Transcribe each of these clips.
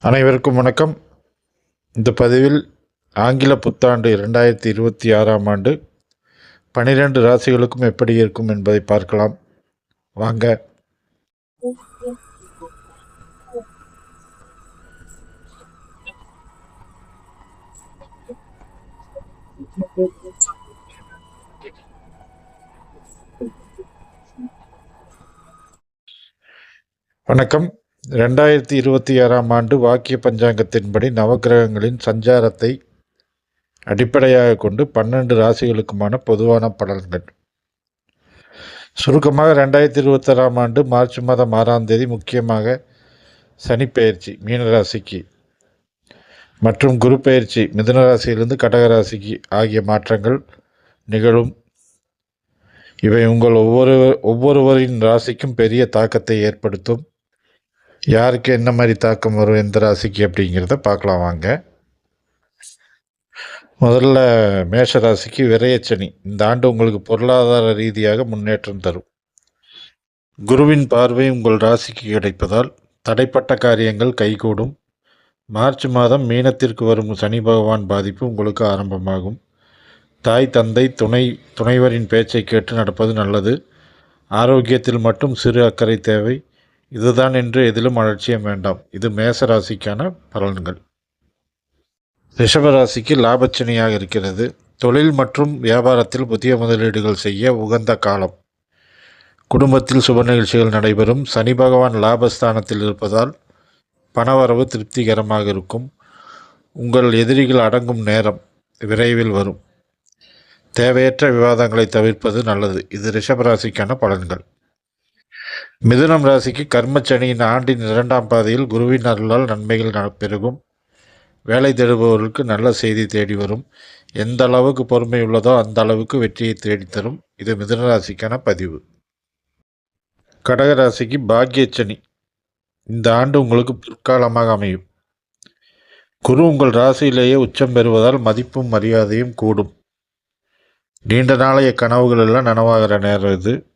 அனைவருக்கும் வணக்கம். இந்த பதிவில் ஆங்கில புத்தாண்டு இரண்டாயிரத்தி இருபத்தி ஆறாம் ஆண்டு பனிரெண்டு ராசிகளுக்கும் எப்படி இருக்கும் என்பதை பார்க்கலாம். வாங்க. வணக்கம். ரெண்டாயிரத்தி இருபத்தி ஆறாம் ஆண்டு வாக்கிய பஞ்சாங்கத்தின்படி நவக்கிரகங்களின் சஞ்சாரத்தை அடிப்படையாக கொண்டு பன்னெண்டு ராசிகளுக்குமான பொதுவான பலன்கள். சுருக்கமாக ரெண்டாயிரத்தி இருபத்தாறாம் ஆண்டு மார்ச் மாதம் ஆறாம் தேதி முக்கியமாக சனிப்பெயர்ச்சி மீனராசிக்கு மற்றும் குரு பெயர்ச்சி மிதுனராசியிலிருந்து கடகராசிக்கு ஆகிய மாற்றங்கள் நிகழும். இவை உங்கள் ஒவ்வொரு ஒவ்வொருவரின் ராசிக்கும் பெரிய தாக்கத்தை ஏற்படுத்தும். யாருக்கு என்ன மாதிரி தாக்கம் வரும் எந்த ராசிக்கு அப்படிங்கிறத பார்க்கலாம் வாங்க. முதல்ல மேஷ ராசிக்கு விரயச்சனி இந்த ஆண்டு உங்களுக்கு பொருளாதார ரீதியாக முன்னேற்றம் தரும். குருவின் பார்வை உங்கள் ராசிக்கு கிடைப்பதால் தடைப்பட்ட காரியங்கள் கைகூடும். மார்ச் மாதம் மீனத்திற்கு வரும் சனி பகவான் பாதிப்பு உங்களுக்கு ஆரம்பமாகும். தாய் தந்தை துணை துணைவரின் பேச்சை கேட்டு நடப்பது நல்லது. ஆரோக்கியத்தில் மட்டும் சிறு அக்கறை தேவை. இதுதான் என்று எதிலும் அலட்சியம் வேண்டாம். இது மேச ராசிக்கான பலன்கள். ரிஷபராசிக்கு லாபச்சனியாக இருக்கிறது. தொழில் மற்றும் வியாபாரத்தில் புதிய முதலீடுகள் செய்ய உகந்த காலம். குடும்பத்தில் சுப நிகழ்ச்சிகள் நடைபெறும். சனி பகவான் லாபஸ்தானத்தில் இருப்பதால் பணவரவு திருப்திகரமாக இருக்கும். உங்கள் எதிரிகள் அடங்கும் நேரம் விரைவில் வரும். தேவையற்ற விவாதங்களை தவிர்ப்பது நல்லது. இது ரிஷபராசிக்கான பலன்கள். மிதுனம் ராசிக்கு கர்மச்சனியின் ஆண்டின் இரண்டாம் பாதையில் குருவின் அருளால் நன்மைகள் நட- பெருகும். வேலை தேடுபவர்களுக்கு நல்ல செய்தி தேடி வரும். எந்த அளவுக்கு பொறுமை உள்ளதோ அந்த அளவுக்கு வெற்றியை தேடித்தரும் இது மிதுன ராசிக்கான பதிவு. கடக ராசிக்கு பாக்கியச்சனி இந்த ஆண்டு உங்களுக்கு பிற்காலமாக அமையும். குரு உங்கள் ராசியிலேயே உச்சம் பெறுவதால் மதிப்பும் மரியாதையும் கூடும். நீண்ட நாளைய கனவுகள் எல்லாம் நனவாகிற நேரம் இது.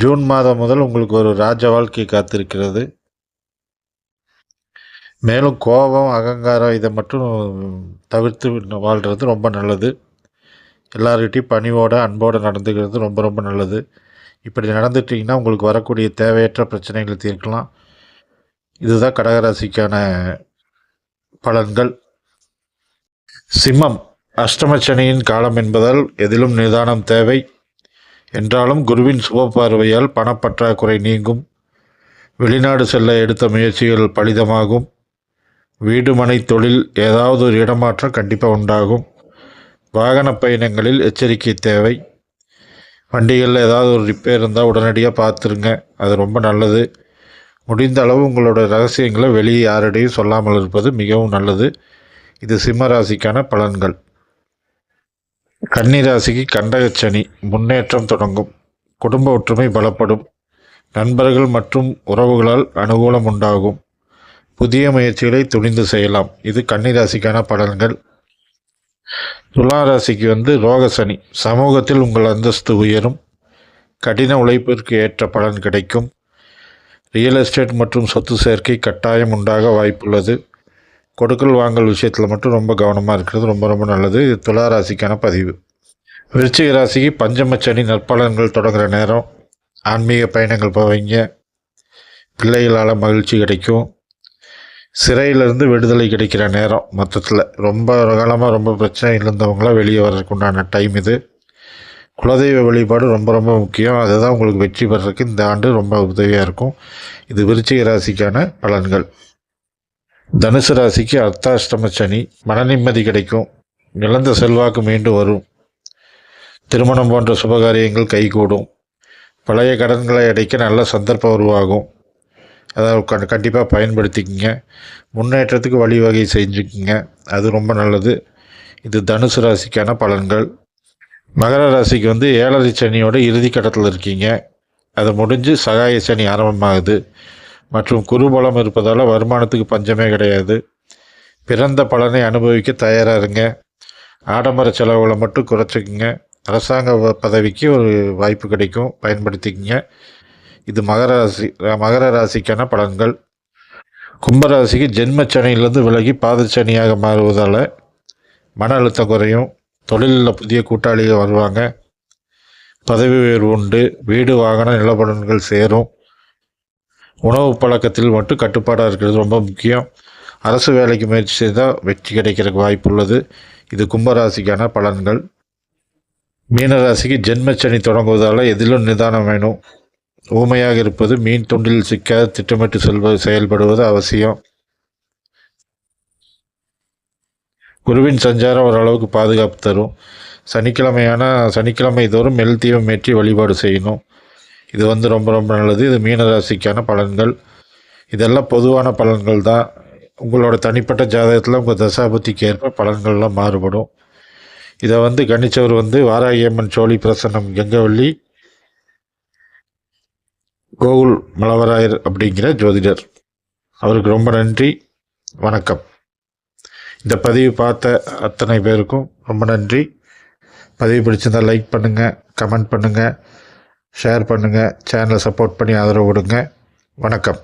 ஜூன் மாதம் முதல் உங்களுக்கு ஒரு ராஜ வாழ்க்கை காத்திருக்கிறது. மேலும் கோபம் அகங்காரம் இதை மட்டும் தவிர்த்து வாழ்கிறது ரொம்ப நல்லது. எல்லார்கிட்டையும் பணிவோடு அன்போடு நடந்துக்கிறது ரொம்ப ரொம்ப நல்லது. இப்படி நடந்துட்டிங்கன்னா உங்களுக்கு வரக்கூடிய தேவையற்ற பிரச்சனைகளை தீர்க்கலாம். இதுதான் கடகராசிக்கான பலன்கள். சிம்மம் அஷ்டமச்சனியின் காலம் என்பதால் எதிலும் நிதானம் தேவை. என்றாலும் குருவின் சுபப்பார்வையால் பணப்பற்றாக்குறை நீங்கும். வெளிநாடு செல்ல எடுத்த முயற்சிகள் பலிதமாகும். வீடு மனை தொழில் ஏதாவது ஒரு இடமாற்றம் கண்டிப்பாக உண்டாகும். வாகன பயணங்களில் எச்சரிக்கை தேவை. வண்டிகளில் ஏதாவது ஒரு ரிப்பேர் இருந்தால் உடனடியாக பார்த்துருங்க அது ரொம்ப நல்லது. முடிந்த அளவு உங்களோட ரகசியங்களை வெளியே யாரிடையும் சொல்லாமல் இருப்பது மிகவும் நல்லது. இது சிம்ம ராசிக்கான பலன்கள். கன்னி ராசிக்கு கண்டகச்சனி முன்னேற்றம் தொடங்கும். குடும்ப ஒற்றுமை பலப்படும். நண்பர்கள் மற்றும் உறவுகளால் அனுகூலம் உண்டாகும். புதிய முயற்சிகளை துணிந்து செய்யலாம். இது கன்னிராசிக்கான பலன்கள். துலா ராசிக்கு வந்து ரோகசனி. சமூகத்தில் உங்கள் அந்தஸ்து உயரும். கடின உழைப்பிற்கு ஏற்ற பலன் கிடைக்கும். ரியல் எஸ்டேட் மற்றும் சொத்து சேர்க்கை கட்டாயம் உண்டாக வாய்ப்புள்ளது. கொடுக்கல் வாங்கல் விஷயத்தில் மட்டும் ரொம்ப கவனமாக இருக்கிறது ரொம்ப ரொம்ப நல்லது. இது துலா ராசிக்கான பதிவு. விருச்சிக ராசிக்கு பஞ்சமச்சனி நற்பலன்கள் தொடங்குற நேரம். ஆன்மீக பயணங்கள் போவீங்க. பிள்ளைகளால் மகிழ்ச்சி கிடைக்கும். சிறையிலிருந்து விடுதலை கிடைக்கிற நேரம் மொத்தத்தில். ரொம்ப காலமாக ரொம்ப பிரச்சனை இருந்தவங்களாம் வெளியே வர்றதுக்குண்டான டைம் இது. குலதெய்வ வழிபாடு ரொம்ப ரொம்ப முக்கியம். அதுதான் உங்களுக்கு வெற்றி பெறதுக்கு இந்த ஆண்டு ரொம்ப உதவியாக இருக்கும். இது விருச்சிக ராசிக்கான பலன்கள். தனுசு ராசிக்கு அர்த்தாஷ்டம சனி மன நிம்மதி கிடைக்கும். இழந்த செல்வாக்கு மீண்டும் வரும். திருமணம் போன்ற சுபகாரியங்கள் கைகூடும். பழைய கடன்களை அடைக்க நல்ல சந்தர்ப்பம் உருவாகும். அதை கண்டிப்பாக பயன்படுத்திக்கிங்க. முன்னேற்றத்துக்கு வழிவகை செஞ்சுக்குங்க. அது ரொம்ப நல்லது. இது தனுசு ராசிக்கான பலன்கள். மகர ராசிக்கு வந்து ஏழரை சனியோட இறுதி கட்டத்தில் இருக்கீங்க. அது முடிஞ்சு சகாய சனி ஆரம்பமாகுது. மற்றும் குருபலம் இருப்பதால் வருமானத்துக்கு பஞ்சமே கிடையாது. பிறந்த பலனை அனுபவிக்க தயாராக இருங்க. ஆடம்பர செலவுகளை மட்டும் குறைச்சிக்கங்க. அரசாங்க வ- பதவிக்கு ஒரு வாய்ப்பு கிடைக்கும். பயன்படுத்திக்கங்க. இது மகர ராசி மகர ராசிக்கான பலன்கள். கும்பராசிக்கு ஜென்மச்சனியிலிருந்து விலகி பாதச்சனியாக மாறுவதால் மன அழுத்தம் குறையும். தொழிலில் புதிய கூட்டாளிகள் வருவாங்க. பதவி உயர்வு உண்டு. வீடு வாகன நிலப்படன்கள் சேரும். உணவு பழக்கத்தில் மட்டும் கட்டுப்பாடாக இருக்கிறது ரொம்ப முக்கியம். அரசு வேலைக்கு முயற்சி செய்தால் வெற்றி கிடைக்கிறதுக்கு வாய்ப்பு உள்ளது. இது கும்பராசிக்கான பலன்கள். மீனராசிக்கு ஜென்மச்சனி தொடங்குவதால் எதிலும் நிதானம் வேணும். ஊமையாக இருப்பது மீன் துண்டில் சிக்காத திட்டமிட்டு செல்வது செயல்படுவது அவசியம். குருவின் சஞ்சாரம் ஓரளவுக்கு பாதுகாப்பு தரும். சனிக்கிழமையான சனிக்கிழமை தோறும் மெல் தீபம் ஏற்றி வழிபாடு செய்யணும். இது வந்து ரொம்ப ரொம்ப நல்லது. இது மீனராசிக்கான பலன்கள். இதெல்லாம் பொதுவான பலன்கள் தான். உங்களோட தனிப்பட்ட ஜாதகத்தில் உங்கள் தசாபத்திக்கு ஏற்ப பலன்கள்லாம் மாறுபடும். இதை வந்து கணிச்சவர் வந்து வாராகியம்மன் சோழி பிரசன்னம் கங்கவள்ளி கோகுல் மலவராயர் அப்படிங்கிற ஜோதிடர். அவருக்கு ரொம்ப நன்றி. வணக்கம். இந்த பதிவு பார்த்த அத்தனை பேருக்கும் ரொம்ப நன்றி. பதிவு பிடிச்சிருந்தால் லைக் பண்ணுங்கள் கமெண்ட் பண்ணுங்கள் ஷேர் பண்ணுங்கள் சேனலை சப்போர்ட் பண்ணி ஆதரவு கொடுங்க. வணக்கம்.